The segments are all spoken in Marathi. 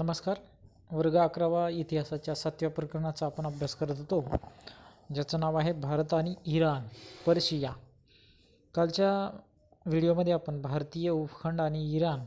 नमस्कार. वर्ग अकरावा इतिहासाच्या सातव्या प्रकरणाचा आपण अभ्यास करत होतो ज्याचं नाव आहे भारत आणि इराण पर्शिया. कालच्या व्हिडिओमध्ये आपण भारतीय उपखंड आणि इराण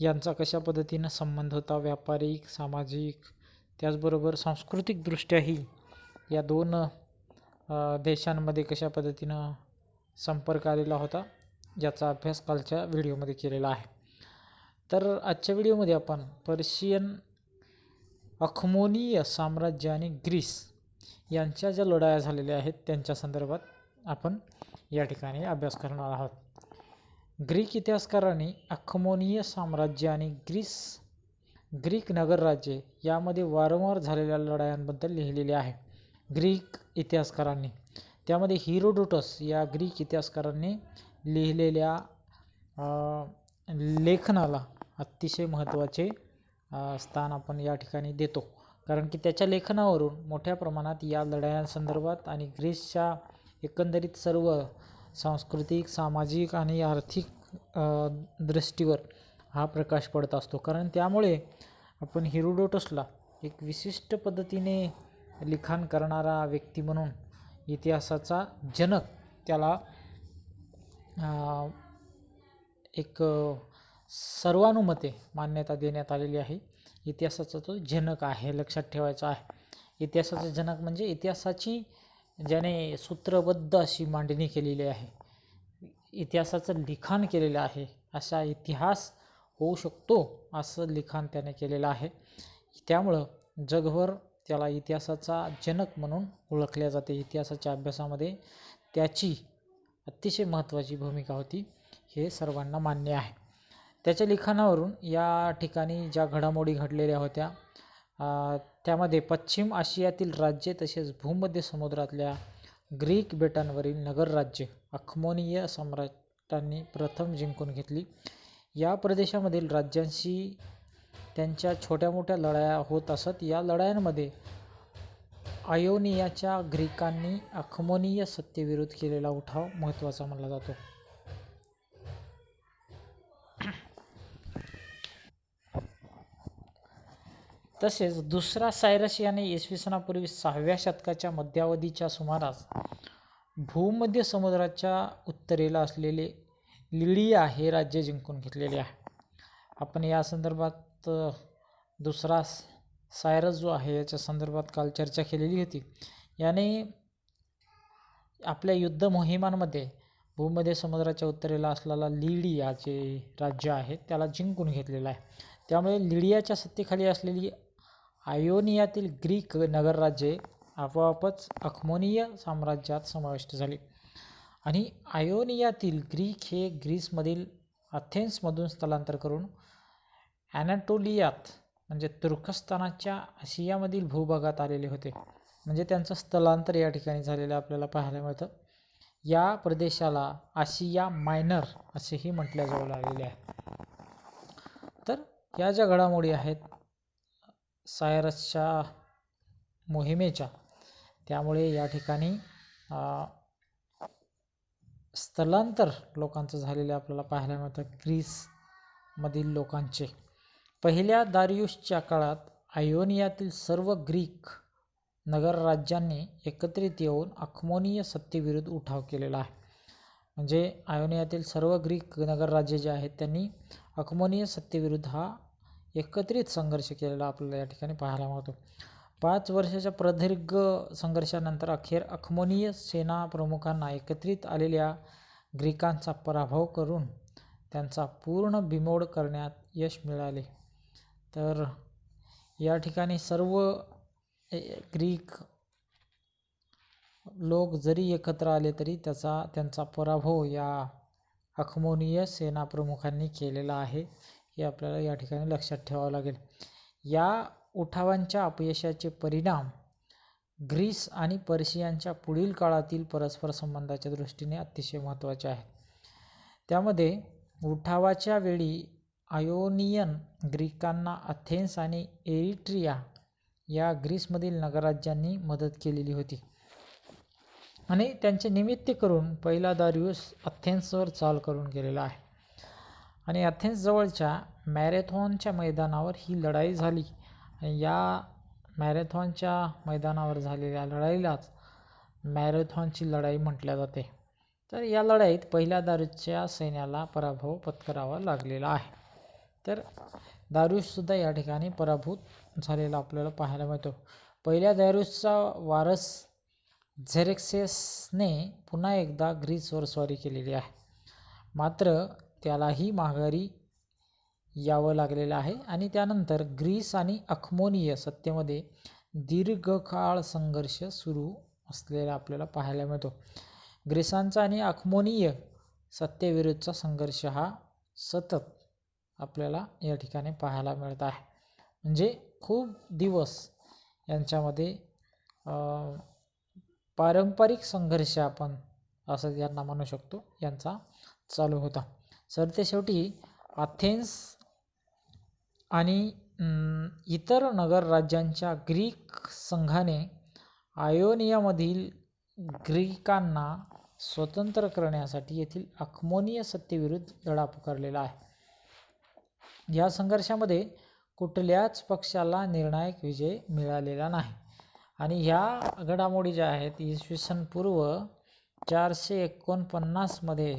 यांचा कशा पद्धतीनं संबंध होता व्यापारिक सामाजिक त्याचबरोबर सांस्कृतिकदृष्ट्याही या दोन देशांमध्ये कशा पद्धतीनं संपर्क आलेला होता याचा अभ्यास कालच्या व्हिडिओमध्ये केलेला आहे. तर आजच्या व्हिडिओमध्ये आपण पर्शियन अखमोनीय साम्राज्य आणि ग्रीस यांच्या ज्या लढाया झालेल्या आहेत त्यांच्या संदर्भात आपण या ठिकाणी अभ्यास करणार आहोत. ग्रीक इतिहासकारांनी अखमोनीय साम्राज्य आणि ग्रीस ग्रीक नगरराज्ये यामध्ये वारंवार झालेल्या लढायांबद्दल लिहिलेले आहे. ग्रीक इतिहासकारांनी. त्यामध्ये हिरोडोटस या ग्रीक इतिहासकारांनी लिहिलेल्या लेखनाला अतिशय महत्त्वाचे स्थान आपण या ठिकाणी देतो. कारण की त्याच्या लेखनावरून मोठ्या प्रमाणात या लढायांसंदर्भात आणि ग्रीसच्या एकंदरीत सर्व सांस्कृतिक सामाजिक आणि आर्थिक दृष्टीवर हा प्रकाश पडत असतो. कारण त्यामुळे आपण हिरोडोटसला एक विशिष्ट पद्धतीने लिखाण करणारा व्यक्ती म्हणून इतिहासाचा जनक त्याला एक सर्वानुमते मान्यता देण्यात आलेली आहे. इतिहासाचा तो जनक आहे लक्षात ठेवायचा आहे. इतिहासाचा जनक म्हणजे इतिहासाची ज्याने सूत्रबद्ध अशी मांडणी केलेली आहे. इतिहासाचं लिखाण केलेलं आहे. असा इतिहास होऊ शकतो असं लिखाण त्याने केलेलं आहे. त्यामुळं जगभर त्याला इतिहासाचा जनक म्हणून ओळखल्या जाते. इतिहासाच्या अभ्यासामध्ये त्याची अतिशय महत्त्वाची भूमिका होती. हे सर्वांना मान्य आहे. त्याच्या लिखाणावरून या ठिकाणी ज्या घडामोडी घडलेल्या होत्या त्यामध्ये पश्चिम आशियातील राज्ये तसेच भूमध्य समुद्रातल्या ग्रीक बेटांवरील नगरराज्ये अखमोनीय सम्राटांनी प्रथम जिंकून घेतली. या प्रदेशामधील राज्यांशी त्यांच्या छोट्या मोठ्या लढाया होत असत. या लढायांमध्ये आयोनियाच्या ग्रीकांनी अखमोनीय सत्तेविरुद्ध केलेला उठाव महत्त्वाचा मानला जातो. तसेच दुसरा सायरस याने इसवी सनापूर्वी सहाव्या शतकाच्या मध्यावधीच्या सुमारास भूमध्य समुद्राच्या उत्तरेला असलेले लिडिया हे राज्य जिंकून घेतलेले आहे. आपण या संदर्भात दुसरा स- सायरस जो आहे याच्या संदर्भात काल चर्चा केलेली होती. याने आपल्या युद्ध मोहिमांमध्ये भूमध्य समुद्राच्या उत्तरेला असलेला लिडिया जे राज्य आहे त्याला जिंकून घेतलेलं आहे. त्यामुळे लिडियाच्या सत्तेखाली असलेली आयोनियातील ग्रीक नगरराज्ये आपोआपच अखमोनीय साम्राज्यात समाविष्ट झाली. आणि आयोनियातील ग्रीक हे ग्रीसमधील अथेन्समधून स्थलांतर करून ॲनाटोलियात म्हणजे तुर्कस्तानाच्या आशियामधील भूभागात आलेले होते. म्हणजे त्यांचं स्थलांतर या ठिकाणी झालेलं आपल्याला पाहायला मिळतं. या प्रदेशाला आशिया मायनर असेही म्हटल्या जाऊ लागलेले आहे. तर या ज्या घडामोडी आहेत सायरसच्या मोहिमेच्या. त्यामुळे या ठिकाणी स्थलांतर लोकांचं झालेलं आपल्याला पाहायला मिळतं. ग्रीसमधील लोकांचे. पहिल्या दारियुसच्या काळात आयोनियातील सर्व ग्रीक नगरराज्यांनी एकत्रित येऊन अखमोनीय सत्तेविरुद्ध उठाव केलेला आहे. म्हणजे आयोनियातील सर्व ग्रीक नगरराज्ये जे आहेत त्यांनी अखमोनीय सत्तेविरुद्ध हा एकत्रित संघर्ष केलेला आपल्याला या ठिकाणी पाहायला मिळतो. पाच वर्षाच्या प्रदीर्घ संघर्षानंतर अखेर अखमोनीय सेना प्रमुखांना एकत्रित आलेल्या ग्रीकांचा पराभव करून त्यांचा पूर्ण बिमोड करण्यात यश मिळाले. तर या ठिकाणी सर्व ग्रीक लोक जरी एकत्र आले तरी त्याचा त्यांचा पराभव या अखमोनीय सेनाप्रमुखांनी केलेला आहे. हे आपल्याला या ठिकाणी लक्षात ठेवावं लागेल. या उठावांच्या अपयशाचे परिणाम ग्रीस आणि पर्शियांच्या पुढील काळातील परस्पर संबंधाच्या दृष्टीने अतिशय महत्त्वाचे आहेत. त्यामध्ये उठावाच्या वेळी आयोनियन ग्रीकांना अथेन्स आणि एरिट्रिया या ग्रीसमधील नगरराज्यांनी मदत केलेली होती. आणि त्यांचे निमित्त करून पहिला दारियुस अथेन्सवर चाल करून गेलेला आहे. आणि अथेन्सजवळच्या मॅरेथॉनच्या मैदानावर ही लढाई झाली. आणि या मॅरेथॉनच्या मैदानावर झालेल्या लढाईलाच मॅरेथॉनची लढाई म्हटल्या जाते. तर या लढाईत पहिल्या दारूच्या सैन्याला पराभव पत्करावा लागलेला आहे. तर दारूसुद्धा या ठिकाणी पराभूत झालेला आपल्याला पाहायला मिळतो. पहिल्या दारूसचा वारस झेरेक्सेसने पुन्हा एकदा ग्रीसवर स्वारी केलेली आहे. मात्र त्यालाही माघारी यावं लागलेलं आहे. आणि त्यानंतर ग्रीस आणि अखमोनीय सत्तेमध्ये दीर्घकाळ संघर्ष सुरू असलेला आपल्याला पाहायला मिळतो. ग्रीसांचा आणि अखमोनीय सत्तेविरुद्धचा संघर्ष हा सतत आपल्याला या ठिकाणी पाहायला मिळत आहे. म्हणजे खूप दिवस यांच्यामध्ये पारंपरिक संघर्ष आपण असं यांना म्हणू शकतो यांचा चालू होता. सरतेशेवटी अथेन्स आणि इतर नगर राज्यांच्या ग्रीक संघाने आयोनियामधील ग्रीकांना स्वतंत्र करण्यासाठी येथील अखमोनीय सत्तेविरुद्ध लढा पुकारलेला आहे. या संघर्षामध्ये कुठल्याच पक्षाला निर्णायक विजय मिळालेला नाही. आणि ह्या घडामोडी ज्या आहेत इसवी सन पूर्व चारशे एकोणपन्नासमध्ये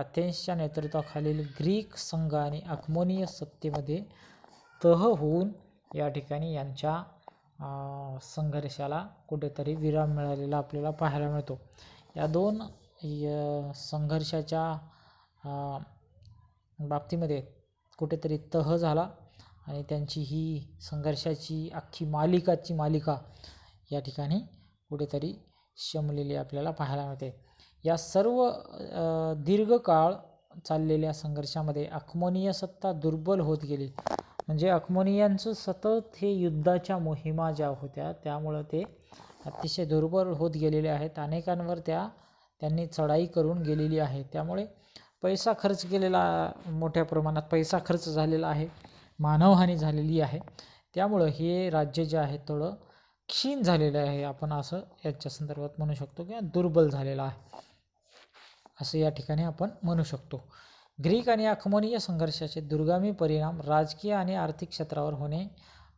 अथेन्सच्या नेतृत्वाखालील ग्रीक संघ आणि अखमोनीय सत्तेमध्ये तह होऊन या ठिकाणी यांच्या संघर्षाला कुठेतरी विराम मिळालेला आपल्याला पाहायला मिळतो. या दोन संघर्षाच्या बाबतीमध्ये कुठेतरी तह झाला आणि त्यांची ही संघर्षाची अख्खी मालिकाची मालिका या ठिकाणी कुठेतरी शमलेली आपल्याला पाहायला मिळते. या सर्व दीर्घकाळ चाललेल्या संघर्षामध्ये अखमोनीय सत्ता दुर्बल होत गेली. म्हणजे अखमोनियांचं सतत हे युद्धाच्या मोहिमा ज्या होत्या त्यामुळं ते अतिशय दुर्बल होत गेलेले आहेत. अनेकांवर त्या त्यांनी चढाई करून गेलेली आहे. त्यामुळे पैसा खर्च केलेला मोठ्या प्रमाणात पैसा खर्च झालेला आहे. मानवहानी झालेली आहे. त्यामुळं हे राज्य जे आहे थोडं क्षीण झालेलं आहे. आपण असं याच्या संदर्भात म्हणू शकतो किंवा दुर्बल झालेलं आहे. असं या ठिकाणी आपण म्हणू शकतो. ग्रीक आणि अखमोनीय संघर्षाचे दुर्गामी परिणाम राजकीय आणि आर्थिक क्षेत्रावर होणे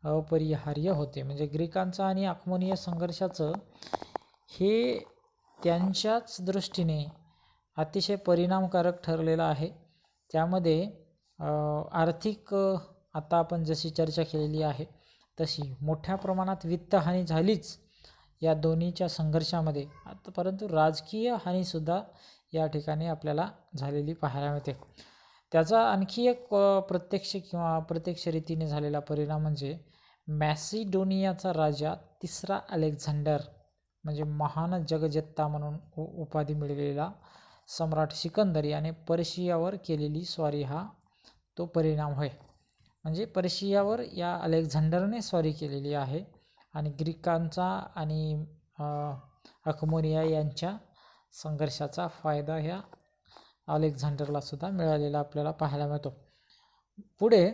अपरिहार्य होते. म्हणजे ग्रीकांचं आणि अखमोनीय संघर्षाचं हे त्यांच्याच दृष्टीने अतिशय परिणामकारक ठरलेलं आहे. त्यामध्ये आर्थिक आता आपण जशी चर्चा केलेली आहे तशी मोठ्या प्रमाणात वित्तहानी झालीच या दोन्हीच्या संघर्षामध्ये. आता परंतु राजकीय हानीसुद्धा या ठिकाणी आपल्याला झालेली पाहायला मिळते. त्याचा आणखी एक प्रत्यक्ष किंवा अप्रत्यक्ष रीतीने झालेला परिणाम म्हणजे मॅसिडोनियाचा राजा तिसरा अलेक्झांडर म्हणजे महान जगजत्ता म्हणून उपाधी मिळवलेला सम्राट सिकंदर याने पर्शियावर केलेली स्वारी हा तो परिणाम होय. म्हणजे पर्शियावर या अलेक्झांडरने स्वारी केलेली आहे आणि ग्रीकांचा आणि अखमोनिया यांच्या संघर्षाचा फायदा ह्या अलेक्झांडरला सुद्धा मिळालेला आपल्याला पाहायला मिळतो. पुढे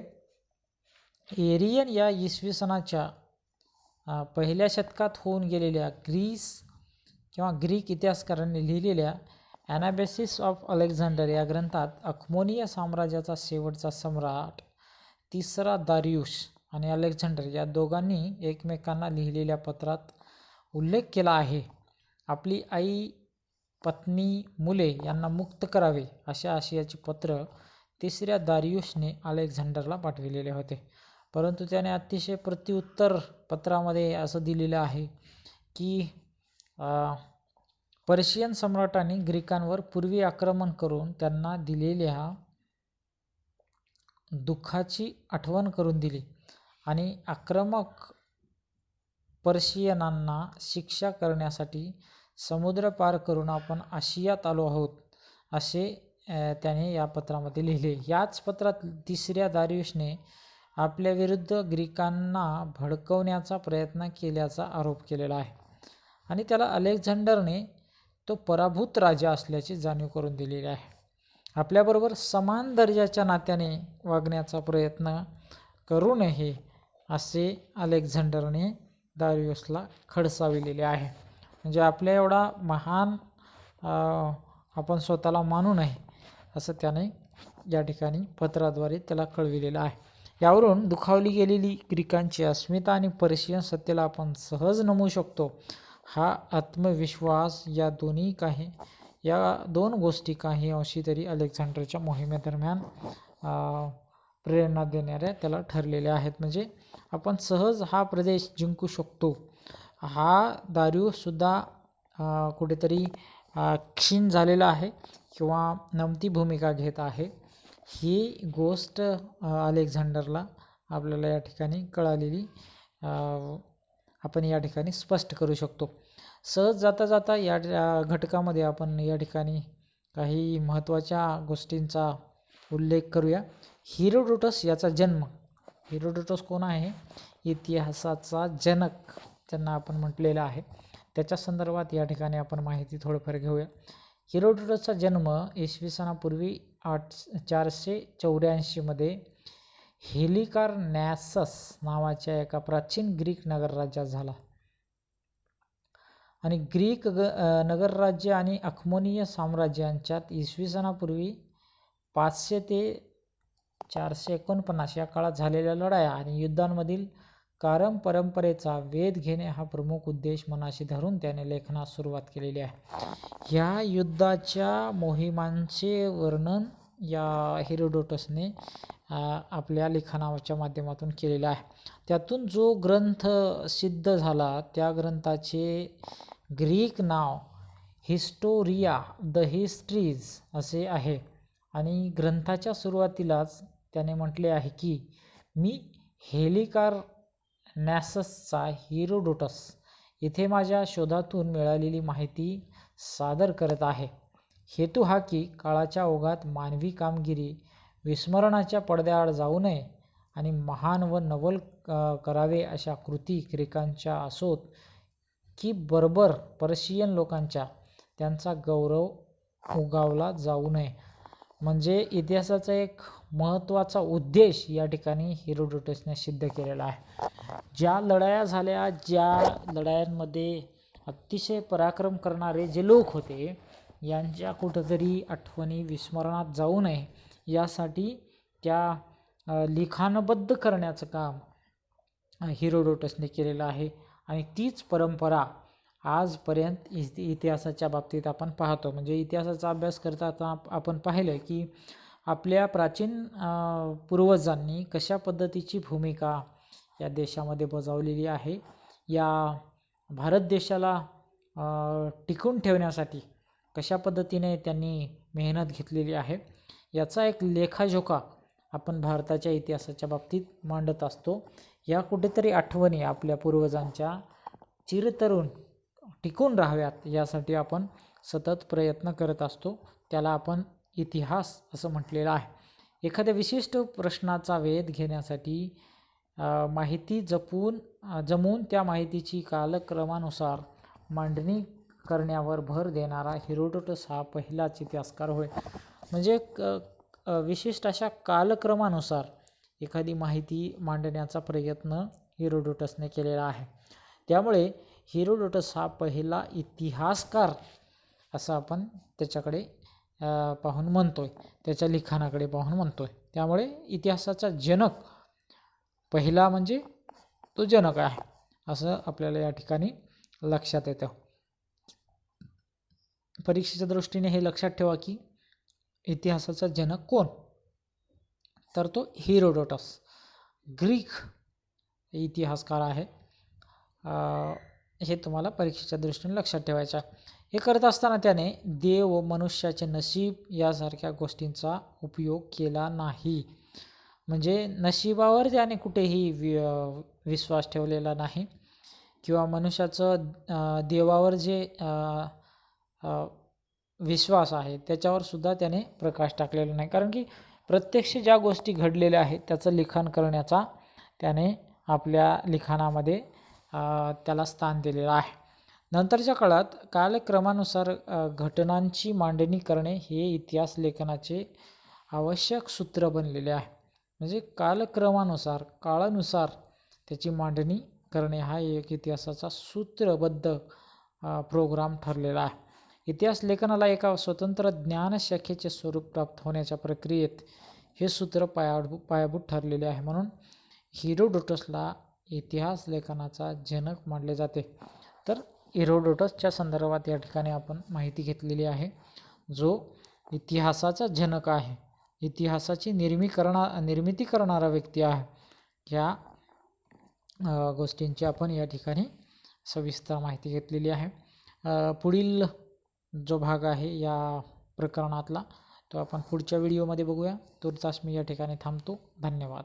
एरियन या इसवी सनाच्या पहिल्या शतकात होऊन गेलेल्या ग्रीस किंवा ग्रीक इतिहासकारांनी लिहिलेल्या ॲनाबेसिस ऑफ अलेक्झांडर या ग्रंथात अखमोनिया साम्राज्याचा शेवटचा सम्राट तिसरा दारियुष आणि अलेक्झांडर या दोघांनी एकमेकांना लिहिलेल्या पत्रात उल्लेख केला आहे. आपली आई पत्नी मुले यांना मुक्त करावे अशा आशयाचे पत्र तिसऱ्या दारियुषने अलेक्झांडरला पाठविलेले होते. परंतु त्याने अतिशय प्रत्युत्तर पत्रामध्ये असं दिलेलं आहे की पर्शियन सम्राटांनी ग्रीकांवर पूर्वी आक्रमण करून त्यांना दिलेल्या दुःखाची आठवण करून दिली आणि आक्रमक पर्शियनांना शिक्षा करण्यासाठी समुद्र पार करून आपण आशियात आलो आहोत असे त्याने या पत्रामध्ये लिहिले. याच पत्रात तिसऱ्या दारियुशने आपल्याविरुद्ध ग्रीकांना भडकवण्याचा प्रयत्न केल्याचा आरोप केलेला आहे. आणि त्याला अलेक्झांडरने तो पराभूत राजा असल्याची जाणीव करून दिलेली आहे. आपल्याबरोबर समान दर्जाच्या नात्याने वागण्याचा प्रयत्न करू नये असे अलेक्झांडरने दारियुसला खडसाविलेले आहे. म्हणजे आपल्या एवढा महान आपण स्वतःला मानू नये असं त्याने या ठिकाणी पत्राद्वारे त्याला कळविलेलं आहे. यावरून दुखावली गेलेली ग्रीकांची अस्मिता आणि पर्शियन सत्तेला आपण सहज नमू शकतो. हा आत्मविश्वास या दोन्ही काही या दोन गोष्टी काही अंशी तरी अलेक्झांडरच्या मोहिमेदरम्यान प्रेरणा देणाऱ्या त्याला ठरलेल्या आहेत. म्हणजे आपण सहज हा प्रदेश जिंकू शकतो. हा दारूसुद्धा कुठेतरी क्षीण झालेला आहे किंवा नमती भूमिका घेत आहे. ही गोष्ट अलेक्झांडरला आपल्याला या ठिकाणी कळालेली आपण या ठिकाणी स्पष्ट करू शकतो. सहज जाता जाता या घटकामध्ये आपण या ठिकाणी काही महत्त्वाच्या गोष्टींचा उल्लेख करूया. हिरोडोटस याचा जन्म. हिरोडोटस कोण आहे? इतिहासाचा जनक. त्यांना आपण म्हटलेलं आहे. त्याच्या संदर्भात या ठिकाणी आपण माहिती थोडंफार घेऊया. हिरोडोटसचा जन्म इसवी सनापूर्वी आठ चारशे चौऱ्याऐंशीमध्ये हेलिकार नॅसस नावाच्या एका प्राचीन ग्रीक नगरराज्यात झाला. आणि ग्रीक ग नगरराज्य आणि अखमोनीय साम्राज्यांच्यात इसवी सनापूर्वी पाचशे ते चारशे एकोणपन्नास या काळात झालेल्या लढाया आणि युद्धांमधील कारम परंपरेचा वेध घेणे हा प्रमुख उद्देश मनाशी धरून त्याने लेखनास सुरुवात केलेली आहे. ह्या युद्धाच्या मोहिमांचे वर्णन या हिरोडोटसने आपल्या लिखाणाच्या माध्यमातून केलेलं आहे. त्यातून जो ग्रंथ सिद्ध झाला त्या ग्रंथाचे ग्रीक नाव हिस्टोरिया द हिस्ट्रीज असे आहे. आणि ग्रंथाच्या सुरुवातीलाच त्याने म्हटले आहे की मी हेलिकार नॅससचा हिरोडोटस इथे माझ्या शोधातून मिळालेली माहिती सादर करत आहे. हेतू हा की काळाच्या ओघात मानवी कामगिरी विस्मरणाच्या पडद्याआड जाऊ नये आणि महान व नवल करावे अशा कृती ग्रीकांच्या असोत की बरोबर पर्शियन लोकांच्या त्यांचा गौरव उगावला जाऊ नये. म्हणजे इतिहासाचा एक महत्त्वाचा उद्देश या ठिकाणी हिरोडोटसने सिद्ध केलेला आहे. ज्या लढाया झाल्या ज्या लढायांमध्ये अतिशय पराक्रम करणारे जे लोक होते यांच्या कुठंतरी आठवणी विस्मरणात जाऊ नये. यासाठी त्या लिखाणबद्ध करण्याचं काम हिरोडोटसने केलेलं आहे. आणि तीच परंपरा आजपर्यंत इतिहासाच्या बाबतीत आपण पाहतो. म्हणजे इतिहासाचा अभ्यास करता आपण पाहिलं की आपल्या प्राचीन पूर्वजांनी कशा पद्धतीची भूमिका या देशामध्ये बजावलेली आहे? या भारत देशाला टिकून ठेवण्यासाठी कशा पद्धतीने त्यांनी मेहनत घेतलेली आहे? याचा एक लेखाजोखा आपण भारताच्या इतिहासाच्या बाबतीत मांडत असतो. या कुठेतरी आठवणी आपल्या पूर्वजांच्या चिरतरुण टिकून राहाव्यात यासाठी आपण सतत प्रयत्न करत असतो. त्याला आपण इतिहास असं म्हटलेलं आहे. एखाद्या विशिष्ट प्रश्नाचा वेध घेण्यासाठी माहिती जपून जमून त्या माहितीची कालक्रमानुसार मांडणी करण्यावर भर देणारा हिरोडोटस हा पहिलाच इतिहासकार होय. म्हणजे क विशिष्ट अशा कालक्रमानुसार एखादी माहिती मांडण्याचा प्रयत्न हिरोडोटसने केलेला आहे. त्यामुळे हिरोडोटस हा पहिला इतिहासकार असं आपण त्याच्याकडे पाहून म्हणतो आहे त्याच्या लिखाणाकडे पाहून म्हणतो आहे त्यामुळे इतिहासाचा जनक पहिला म्हणजे तो जनक आहे असं आपल्याला या ठिकाणी लक्षात येतं. परीक्षेच्या दृष्टीने हे लक्षात ठेवा की इतिहासाचा जनक कोण? तर तो हिरोडोटस. ग्रीक इतिहासकार आहे. हे तुम्हाला परीक्षेच्या दृष्टीने लक्षात ठेवायचं आहे. हे करत असताना त्याने देव व मनुष्याचे नशीब यासारख्या गोष्टींचा उपयोग केला नाही. म्हणजे नशिबावर त्याने कुठेही वि विश्वास ठेवलेला नाही. किंवा मनुष्याचं देवावर जे विश्वास आहे त्याच्यावर सुद्धा त्याने प्रकाश टाकलेला नाही. कारण की प्रत्यक्ष ज्या गोष्टी घडलेल्या आहेत त्याचं लिखाण करण्याचा त्याने आपल्या लिखाणामध्ये त्याला स्थान दिलेलं आहे. नंतरच्या काळात कालक्रमानुसार घटनांची मांडणी करणे हे इतिहास लेखनाचे आवश्यक सूत्र बनलेले आहे. म्हणजे कालक्रमानुसार काळानुसार त्याची मांडणी करणे हा एक इतिहासाचा सूत्रबद्ध प्रोग्राम ठरलेला आहे. इतिहास लेखनाला एका स्वतंत्र ज्ञानशाखेचे स्वरूप प्राप्त होण्याच्या प्रक्रियेत हे सूत्र पायाभू पायाभूत ठरलेले आहे. म्हणून हिरोडोटसला इतिहास लेखनाचा जनक मानले जाते. तर इरोडोटसच्या संदर्भात या ठिकाणी आपण माहिती घेतलेली आहे जो इतिहासाचा जनक आहे. इतिहासाची निर्मी करणा निर्मिती करणारा व्यक्ती आहे. ह्या गोष्टींची आपण या ठिकाणी सविस्तर माहिती घेतलेली आहे. पुढील जो भाग आहे या प्रकरणातला तो आपण पुढच्या व्हिडिओमध्ये बघूया. तुर्तास मी या ठिकाणी थांबतो. धन्यवाद.